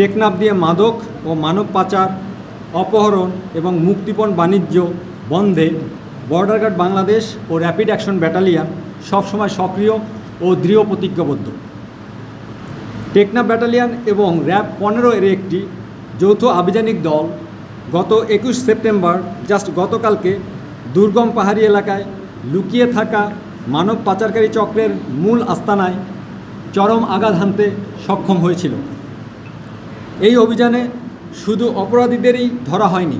টেকনাফ দিয়ে মাদক ও মানব পাচার, অপহরণ এবং মুক্তিপণ বাণিজ্য বন্ধে বর্ডার গার্ড বাংলাদেশ ও র্যাপিড অ্যাকশন ব্যাটালিয়ান সবসময় সক্রিয় ও দৃঢ় প্রতিজ্ঞাবদ্ধ। টেকনাফ ব্যাটালিয়ান এবং র্যাব পনেরো এর একটি যৌথ আভিযানিক দল গত একুশ সেপ্টেম্বর, জাস্ট গতকালকে দুর্গম পাহাড়ি এলাকায় লুকিয়ে থাকা মানব পাচারকারী চক্রের মূল আস্তানায় চরম আঘাত হানতে সক্ষম হয়েছিল। এই অভিযানে শুধু অপরাধীদেরই ধরা হয়নি,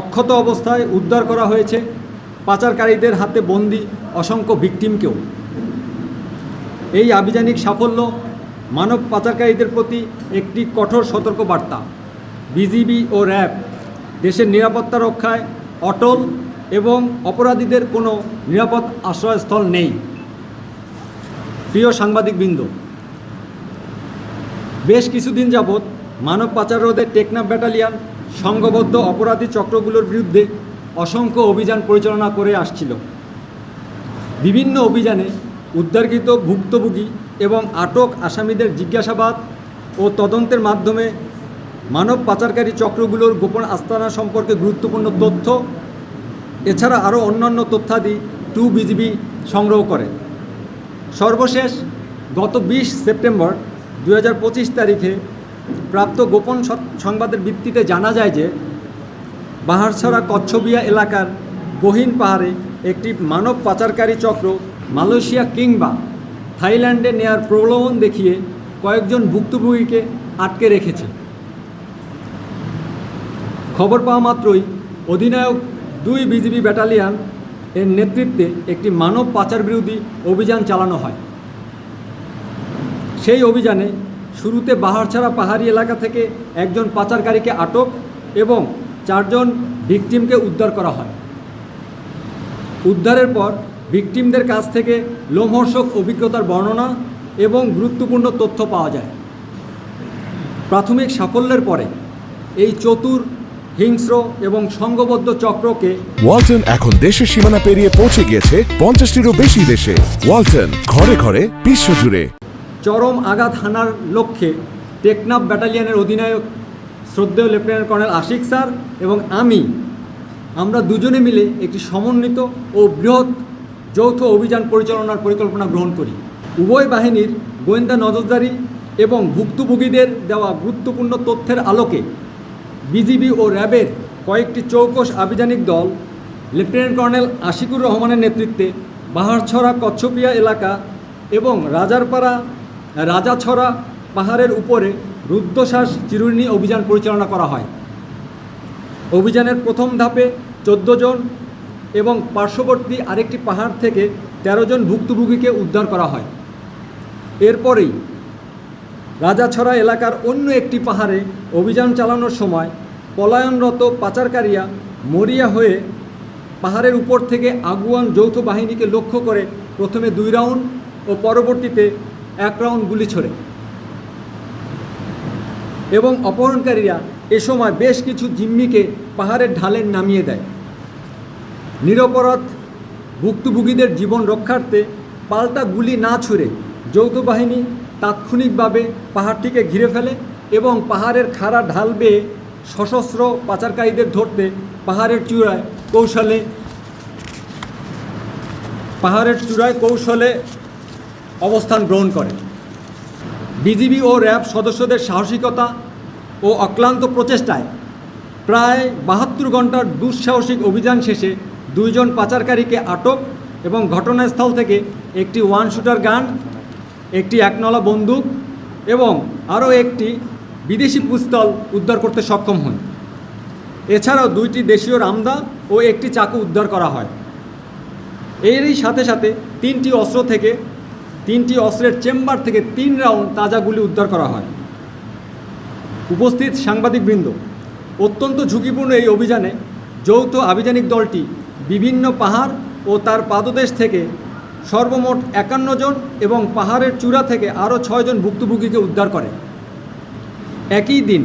অক্ষত অবস্থায় উদ্ধার করা হয়েছে পাচারকারীদের হাতে বন্দি অসংখ্য ভিকটিমকেও। এই আভিযানিক সাফল্য মানব পাচারকারীদের প্রতি একটি কঠোর সতর্কবার্তা। বিজিবি ও র্যাব দেশের নিরাপত্তা রক্ষায় অটল এবং অপরাধীদের কোনো নিরাপদ আশ্রয়স্থল নেই। প্রিয় সাংবাদিকবৃন্দ বেশ কিছুদিন যাবৎ মানব পাচার রোধে টেকনাফ ব্যাটালিয়ান সংঘবদ্ধ অপরাধী চক্রগুলোর বিরুদ্ধে অসংখ্য অভিযান পরিচালনা করে আসছিল। বিভিন্ন অভিযানে উদ্ধারকৃত ভুক্তভোগী এবং আটক আসামিদের জিজ্ঞাসাবাদ ও তদন্তের মাধ্যমে মানব পাচারকারী চক্রগুলোর গোপন আস্তানা সম্পর্কে গুরুত্বপূর্ণ তথ্য, এছাড়া আরও অন্যান্য তথ্যাদি টু বিজিবি সংগ্রহ করে। সর্বশেষ গত বিশ সেপ্টেম্বর দু হাজার পঁচিশ তারিখে প্রাপ্ত গোপন সংবাদের ভিত্তিতে জানা যায় যে বাহারছড়া কচ্ছবিয়া এলাকার গহীন পাহাড়ে একটি মানব পাচারকারী চক্র মালয়েশিয়া কিংবা থাইল্যান্ডে নেয়ার প্রলোভন দেখিয়ে কয়েকজন ভুক্তভোগীকে আটকে রেখেছে। খবর পাওয়া মাত্রই অধিনায়ক দুই বিজিবি ব্যাটালিয়ান এর নেতৃত্বে একটি মানব পাচার বিরোধী অভিযান চালানো হয়। সেই অভিযানে শুরুতে বাহারছড়া পাহাড়ি এলাকা থেকে একজন পাচারকারীকে আটক এবং চারজন ভিকটিমকে উদ্ধার করা হয়। উদ্ধারের পর ভিকটিমদের কাছ থেকে লোমহর্ষক অভিজ্ঞতার বর্ণনা এবং গুরুত্বপূর্ণ তথ্য পাওয়া যায়। প্রাথমিক সাফল্যের পরে এই চতুর, হিংস্র এবং সংঘবদ্ধ চক্রকে ওয়ালটন এখন দেশের সীমানা পেরিয়ে পৌঁছে গিয়েছে পঞ্চাশটিরও বেশি দেশে। ওয়ালটন ঘরে ঘরে বিশ্বজুড়ে। চরম আঘাত হানার লক্ষ্যে টেকনাফ ব্যাটালিয়নের অধিনায়ক শ্রদ্ধেয় লেফটেন্যান্ট কর্নেল আশিক স্যার এবং আমি, আমরা দুজনে মিলে একটি সমন্বিত ও বৃহৎ যৌথ অভিযান পরিচালনার পরিকল্পনা গ্রহণ করি। উভয় বাহিনীর গোয়েন্দা নজরদারি এবং ভুক্তভোগীদের দেওয়া গুরুত্বপূর্ণ তথ্যের আলোকে বিজিবি ও র্যাবের কয়েকটি চৌকস আভিযানিক দল লেফটেন্যান্ট কর্নেল আশিকুর রহমানের নেতৃত্বে বাহারছড়া কচ্ছপিয়া এলাকা এবং রাজারপাড়া রাজাছড়া পাহাড়ের উপরে রুদ্ধশ্বাস চিরুনি অভিযান পরিচালনা করা হয়। অভিযানের প্রথম ধাপে চোদ্দ জন এবং পার্শ্ববর্তী আরেকটি পাহাড় থেকে ১৩ জন ভুক্তভোগীকে উদ্ধার করা হয়। এরপরেই রাজাছড়া এলাকার অন্য একটি পাহাড়ে অভিযান চালানোর সময় পলায়নরত পাচারকারীরা মরিয়া হয়ে পাহাড়ের উপর থেকে আগুয়ান যৌথ বাহিনীকে লক্ষ্য করে প্রথমে দুই রাউন্ড ও পরবর্তীতে এক রাউন্ড গুলি ছোড়ে। এবং অপহরণকারীরা এ সময় বেশ কিছু জিম্মিকে পাহাড়ের ঢালে নামিয়ে দেয়। নিরপরাধ ভুক্তভোগীদের জীবন রক্ষার্থে পাল্টা গুলি না ছুড়ে যৌথ বাহিনী তাৎক্ষণিকভাবে পাহাড়টিকে ঘিরে ফেলে এবং পাহাড়ের খাড়া ঢাল বেয়ে সশস্ত্র পাচারকারীদের ধরতে পাহাড়ের চূড়ায় কৌশলে পাহাড়ের চূড়ায় কৌশলে অবস্থান গ্রহণ করে। বিজিবি ও র্যাব সদস্যদের সাহসিকতা ও অক্লান্ত প্রচেষ্টায় প্রায় বাহাত্তর ঘণ্টার দুঃসাহসিক অভিযান শেষে দুইজন পাচারকারীকে আটক এবং ঘটনাস্থল থেকে একটি ওয়ান শুটার গান, একটি একনলা বন্দুক এবং আরও একটি বিদেশি পিস্তল উদ্ধার করতে সক্ষম হন। এছাড়াও দুইটি দেশীয় রামদা ও একটি চাকু উদ্ধার করা হয়। এরই সাথে সাথে তিনটি অস্ত্র থেকে তিনটি অস্ত্রের চেম্বার থেকে তিন রাউন্ড তাজা গুলি উদ্ধার করা হয়। উপস্থিত সাংবাদিকবৃন্দ, অত্যন্ত ঝুঁকিপূর্ণ এই অভিযানে যৌথ আভিযানিক দলটি বিভিন্ন পাহাড় ও তার পাদদেশ থেকে সর্বমোট একান্ন জন এবং পাহাড়ের চূড়া থেকে আরও ছয়জন ভুক্তভোগীকে উদ্ধার করে। একই দিন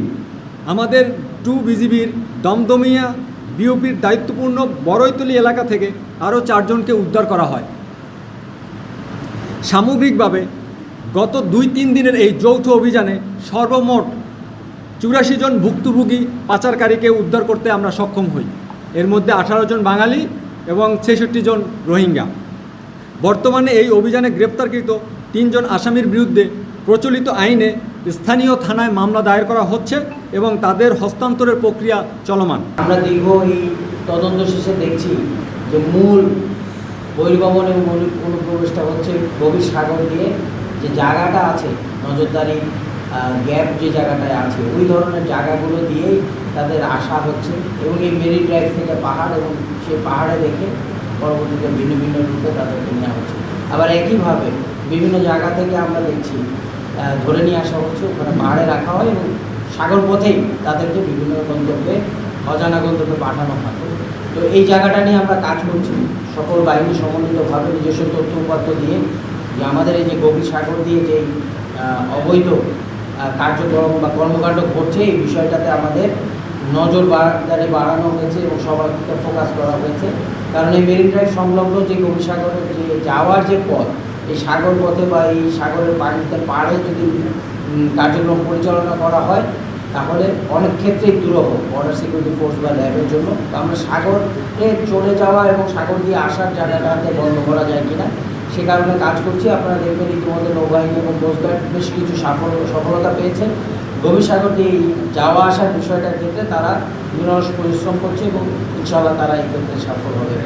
আমাদের টু বিজিবির দমদমিয়া বিওপির দায়িত্বপূর্ণ বড়ইতলি এলাকা থেকে আরও চারজনকে উদ্ধার করা হয়। সামগ্রিকভাবে গত দুই তিন দিনের এই যৌথ অভিযানে সর্বমোট চুরাশি জন ভুক্তভোগী পাচারকারীকে উদ্ধার করতে আমরা সক্ষম হই। এর মধ্যে আঠারো জন বাঙালি এবং ছেষট্টি জন রোহিঙ্গা। বর্তমানে এই অভিযানে গ্রেপ্তারকৃত তিনজন আসামির বিরুদ্ধে প্রচলিত আইনে স্থানীয় থানায় মামলা দায়ের করা হচ্ছে এবং তাদের হস্তান্তরের প্রক্রিয়া চলমান। আমরা দীর্ঘ এই তদন্ত শেষে দেখছি যে মূল এবং মৌলিক অনুপ্রবেশটা হচ্ছে গভীর সাগর দিয়ে যে জায়গাটা আছে, নজরদারি গ্যাপ যে জায়গাটায় আছে, ওই ধরনের জায়গাগুলো দিয়েই তাদের আসা হচ্ছে এবং এই মেরি ড্রাইভ থেকে পাহাড় এবং সেই পাহাড়ে দেখে পরবর্তীতে ভিন্ন ভিন্ন রূপে তাদেরকে নেওয়া হচ্ছে। আবার একইভাবে বিভিন্ন জায়গা থেকে আমরা দেখছি ধরে নিয়ে আসা হচ্ছে, ওখানে পাহাড়ে রাখা হয় এবং সাগর পথেই তাদেরকে বিভিন্ন গন্তব্যে অজানা গন্তব্যে পাঠানো হয়। তো এই জায়গাটা নিয়ে আমরা কাজ করছি। সকল বাহিনী সমন্বিতভাবে নিজস্ব তথ্য উপাত্ত দিয়ে যে আমাদের এই যে গভীর সাগর দিয়ে যে অবৈধ কার্যক্রম বা কর্মকাণ্ড ঘটছে, এই বিষয়টাতে আমাদের নজর বাড়াদারি বাড়ানো হয়েছে এবং সবাইকে ফোকাস করা হয়েছে। কারণ এই মেরিন ড্রাইভ সংলগ্ন যে গভীর সাগরের যে যাওয়ার যে পথ, এই সাগর পথে বা এই সাগরের পানিতে পাড়ে যদি কার্যক্রম পরিচালনা করা হয় তাহলে অনেক ক্ষেত্রেই দুরহ বর্ডার সিকিউরিটি ফোর্স বা ল্যাবের জন্য। আমরা সাগরে চলে যাওয়া এবং সাগর দিয়ে আসার জায়গাটাতে বন্ধ করা যায় কিনা, সে কারণে কাজ করছি। আপনারা দেখবেন ইতিমধ্যে নৌবাহিনী এবং কোস্টগার্ড বেশ কিছু সাফল্য, সফলতা পেয়েছেন গভীর সাগর দিয়ে যাওয়া আসার বিষয়টার ক্ষেত্রে তারা নিরস পরিশ্রম করছে এবং ইনশাআল্লাহ তারা এই ক্ষেত্রে সফল হবে।